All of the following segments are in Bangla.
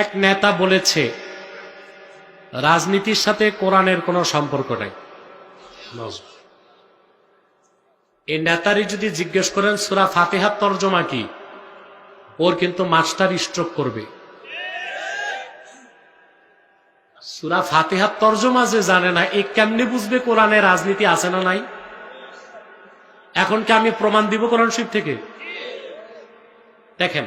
এক নেতা বলেছে, রাজনীতির সাথে কোরআনের কোনো সম্পর্ক নাই। এই নেতারই যদি জিজ্ঞেস করেন, সুরা ফাতেহার তর্জমা কি? ওর কিন্তু মাস্টার স্ট্রোক করবে। সুরা ফাতেহার তর্জমা যে জানে না, এ কেমনে বুঝবে কোরআনে রাজনীতি আছে না নাই? এখন কি আমি প্রমাণ দিব কোরআন শরীফ থেকে? দেখেন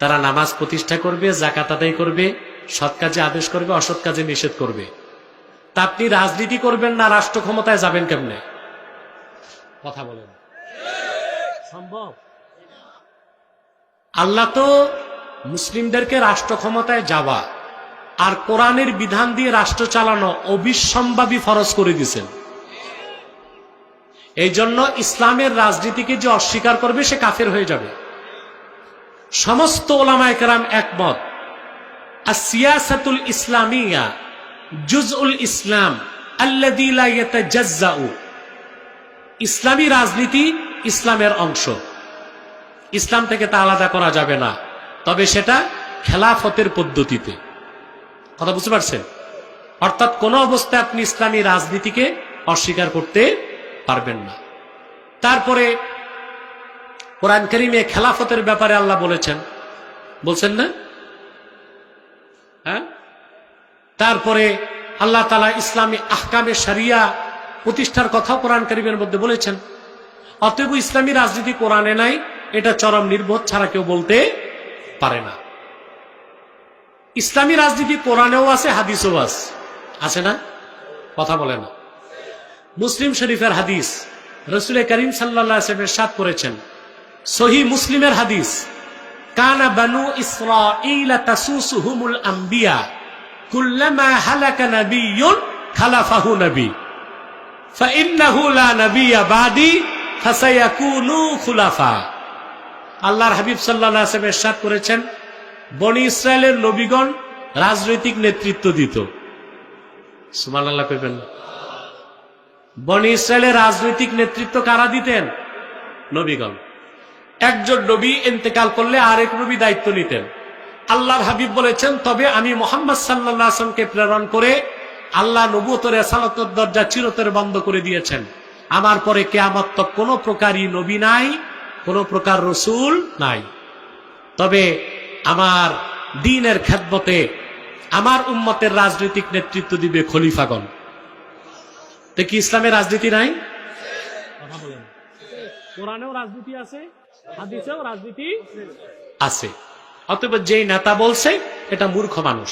তারা নামাজ প্রতিষ্ঠা করবে জাকাত আদায় করবে, সৎ কাজে আদেশ করবে, অসৎ কাজে নিষেধ করবে। তা আপনি রাজনীতি করবেন না, রাষ্ট্র ক্ষমতায় যাবেন কেমনে? কথা বলেন। সম্ভব? আল্লাহ তো মুসলিমদেরকে রাষ্ট্র ক্ষমতায় যাওয়া আর কোরআনের বিধান দিয়ে রাষ্ট্র চালানো অবিসম্ভাবী ফরজ করে দিয়েছেন। এই জন্য ইসলামের রাজনীতিকে যে অস্বীকার করবে, সে কাফের হয়ে যাবে। সমস্ত ওলামায় কেরাম একমত। আর সিয়াসাতুল ইসলামিয়া জুজউল ইসলাম আল্লাহ ইসলামী রাজনীতি ইসলামের অংশ। ইসলাম থেকে তা আলাদা করা যাবে না, তবে সেটা খেলাফতের পদ্ধতিতে। কথা বুঝতে পারছেন? অর্থাৎ কোন অবস্থায় আপনি ইসলামী রাজনীতিকে অস্বীকার করতে পারবেন না। তারপরে কোরআন করিমে খেলাফতের ব্যাপারে আল্লাহ বলেছেন। বলছেন না? হ্যাঁ? তারপরে আল্লাহ তালা ইসলামী আহকামে সারিয়া প্রতিষ্ঠার কথা কোরআন করিমের মধ্যে বলেছেন। অতএব ইসলামী রাজনীতি কোরআনে নাই, এটা চরম নির্বোধ ছাড়া কেউ বলতে পারে না। ইসলামী রাজনীতি কোরআনেও আছে, হাদিসও আছে। আছে না? কথা বলে না। মুসলিম শরীফের হাদিস রসুল করিম সাল্লামের সাত করেছেন। সহি মুসলিমের হাদিস, কানা বানু ইসরাঈল আম্বিয়া, কুল্লামা হালাকা নাবিয়্যুন খালাফাহু নবী। খুলাফা। আল্লাহর হাবিব সাল্লাল্লাহু আলাইহি ওয়াসাল্লাম ইরশাদ করেছেন, বনি ইসরায়েলের নবীগণ রাজনৈতিক নেতৃত্ব দিত। সুবহানাল্লাহ কইবেন, বনি ইসরায়েলের রাজনৈতিক নেতৃত্ব কারা দিতেন? নবীগণ। একজন নবী ইন্তেকাল করলে আরেক নবী দায়িত্ব নিতেন। আল্লাহর হাবিব বলেছেন, তবে আমি মোহাম্মদ সাল্লামকে প্রেরণ করে আল্লাহ নবুতর এসালতর দরজা চিরতর বন্ধ করে দিয়েছেন। আমার পরে কেয়ামত তো কোনো প্রকারই নবী নাই, কোনো প্রকার রসুল নাই। তবে আমার দিনের খেদমতে আমার উম্মতের রাজনৈতিক নেতৃত্ব দিবে খলিফাগণ। তো কি ইসলামের রাজনীতি নাই? কোরআনেও রাজনীতি আছে হাদিসেও রাজনীতি আছে। অতএব যেই নেতা বলছে এটা মূর্খ মানুষ।